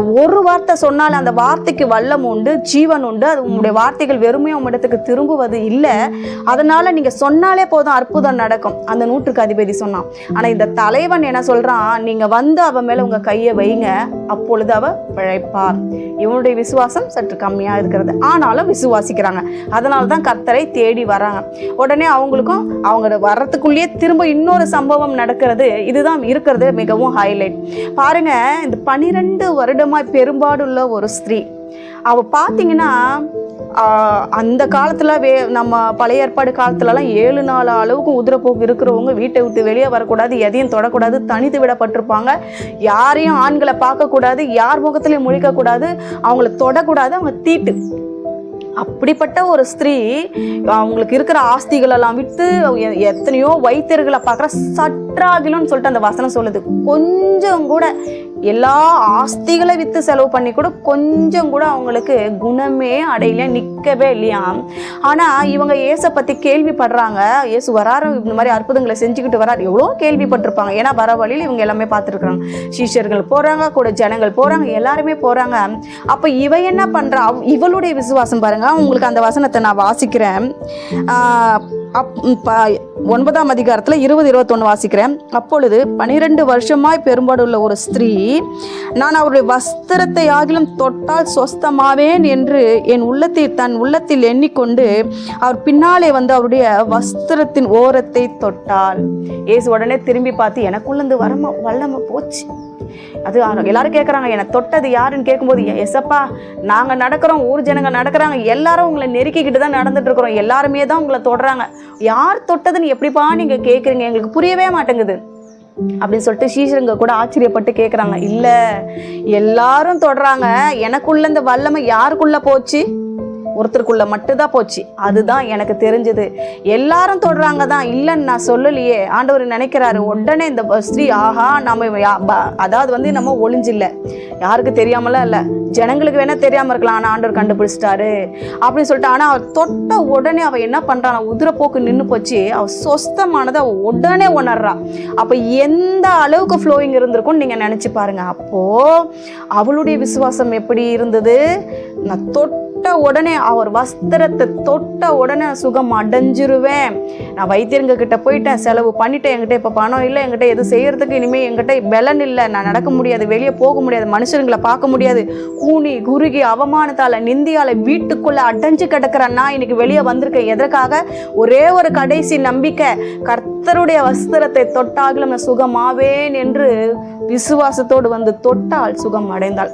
ஒரு வார்த்தை சொன்னால் அந்த வார்த்தைக்கு வல்லம் உண்டு ஜீவன் உண்டு. அது உங்களுடைய வார்த்தைகள் வெறுமையாக உம்மிடத்துக்கு திரும்புவது இல்லை. அதனால நீங்கள் சொன்னாலே போதும் அற்புதம் நடக்கும். அந்த நூற்றுக்கு அதிபதி சொன்னான். ஆனால் இந்த தலைவன் என்ன சொல்கிறான் நீங்கள் வந்து அவன் மேலே உங்கள் கையை வைங்க. அப்பொழுது அவர் பிழைப்பார். இவனுடைய விசுவாசம் சற்று கம்மியாக இருக்கிறது. ஆனாலும் விசுவாசிக்கிறாங்க. அதனால தான் கர்த்தரை தேடி வராங்க. உடனே அவங்களுக்கும் அவங்க வர்றதுக்குள்ளேயே திரும்ப இன்னொரு சம்பவம் நடக்கிறது. இதுதான் இருக்கிறது மிகவும் ஹைலைட் பாருங்க இந்த பனிரெண்டு வருடமாய் பெரும்பாடுள்ள ஒரு ஸ்திரீ. அவ பார்த்தீங்கன்னா அந்த காலத்தில் வே நம்ம பழைய ஏற்பாடு காலத்துலலாம் ஏழு நாள் அளவுக்கு உதிரப்போக்கு இருக்கிறவங்க வீட்டை விட்டு வெளியே வரக்கூடாது எதையும் தொடக்கூடாது தனித்து விடப்பட்டிருப்பாங்க. யாரையும் ஆண்களை பார்க்கக்கூடாது யார் முகத்திலையும் முழிக்கக்கூடாது அவங்கள தொடக்கூடாது அவங்க தீட்டு. அப்படிப்பட்ட ஒரு ஸ்திரீ அவங்களுக்கு இருக்கிற ஆஸ்திகள் எல்லாம் விட்டு எ- எத்தனையோ வைத்தியர்களை பார்க்குற சற்றாகிலும்னு சொல்லிட்டு அந்த வசனம் சொல்லுது. கொஞ்சம் கூட எல்லா ஆஸ்திகளை வித்து செலவு பண்ணி கூட கொஞ்சம் கூட அவங்களுக்கு குணமே அடையில நிற்கவே இல்லையாம் ஆனால் இவங்க இயேசை பற்றி கேள்விப்படுறாங்க. இயேசு வராரு இந்த மாதிரி அற்புதங்களை செஞ்சுக்கிட்டு வராரு. எவ்வளோ கேள்விப்பட்டிருப்பாங்க. ஏன்னா வர வழியில் இவங்க எல்லாமே பார்த்துருக்குறாங்க. சீஷர்கள் போகிறாங்க கூட ஜனங்கள் போகிறாங்க எல்லாருமே போகிறாங்க அப்போ இவ என்ன பண்ணுறா இவளுடைய விசுவாசம் பாருங்க. உங்களுக்கு அந்த வசனத்தை நான் வாசிக்கிறேன். அப் ப- ஒன்பதாம் அதிகாரத்தில் இருபது இருபத்தொன்று வாசிக்கிறேன். அப்பொழுது பனிரெண்டு வருஷமாய் பெரும்பாடுள்ள ஒரு ஸ்திரீ நான் அவருடைய வஸ்திரத்தை ஆகிலும் தொட்டால் சொஸ்தமாவேன் என்று என் உள்ளத்தில் தன் உள்ளத்தில் எண்ணிக்கொண்டு அவர் பின்னாலே வந்து அவருடைய வஸ்திரத்தின் ஓரத்தை தொட்டால் ஏசு உடனே திரும்பி பார்த்து எனக்குள்ளேருந்து வரம வல்லம போச்சு. அது அவங்க எல்லாரும் கேட்குறாங்க என்னை தொட்டது யாருன்னு? கேட்கும்போது "எ- எசப்பா நாங்கள் நடக்கிறோம் ஊர் ஜனங்க நடக்கிறாங்க எல்லாரும் உங்களை நெருக்கிக்கிட்டு தான் நடந்துட்டு இருக்கிறோம் எல்லாருமே தான் உங்களை தொடுறாங்க. யார் தொட்டதுன்னு எப்படிப்பா நீங்கள் கேட்குறீங்க எங்களுக்கு புரியவே மாட்டேங்குது. அப்படின்னு சொல்லிட்டு சீசருங்க கூட ஆச்சரியப்பட்டு கேட்குறாங்க இல்லை எல்லாரும் தொடுறாங்க. எனக்குள்ள இந்த வல்லமை யாருக்குள்ள போச்சு? ஒருத்தருக்குள்ள மட்டும்தான் போச்சு. அதுதான் எனக்கு தெரிஞ்சது. எல்லாரும் தொடுறாங்க தான் இல்லைன்னு நான் சொல்லலையே. ஆண்டவர் நினைக்கிறாரு உடனே இந்த ஸ்ரீ ஆஹா நம்ம அதாவது வந்து நம்ம ஒளிஞ்சில்ல. யாருக்கு தெரியாமலாம் இல்லை. ஜனங்களுக்கு வேணா தெரியாம இருக்கலாம். ஆனால் ஆண்டவர் கண்டுபிடிச்சிட்டாரு. அப்படின்னு சொல்லிட்டு ஆனால் அவர் தொட்ட உடனே அவள் என்ன பண்ணுறான் உதிரப்போக்கு நின்று போச்சு. அவள் சொஸ்தமானதை அவள் உடனே உணர்றா. அப்போ எந்த அளவுக்கு ஃப்ளோயிங் இருந்திருக்கும்னு நீங்கள் நினச்சி பாருங்க. அப்போது அவளுடைய விசுவாசம் எப்படி இருந்தது? நான் தொட்ட உடனே அவர் வஸ்திரத்தை தொட்ட உடனே சுகம் அடைஞ்சிருவேன். நான் வைத்தியருங்க கிட்ட போயிட்டேன் செலவு பண்ணிட்டேன். என்கிட்ட இப்போ பணம் இல்லை என்கிட்ட எது செய்யறதுக்கு இனிமேல் என்கிட்ட பலன் இல்லை. நான் நடக்க முடியாது வெளியே போக முடியாது மனுஷருங்களை பார்க்க முடியாது. கூனி குறுகி அவமானத்தால் நிந்தியால் வீட்டுக்குள்ளே அடைஞ்சு கிடக்கிறேன் நான் இன்னைக்கு வெளியே வந்திருக்கேன். எதற்காக? ஒரே ஒரு கடைசி நம்பிக்கை கர்த்தருடைய வஸ்திரத்தை தொட்டாகலும் சுகமாவேன் என்று விசுவாசத்தோடு வந்து தொட்டால் சுகம் அடைந்தாள்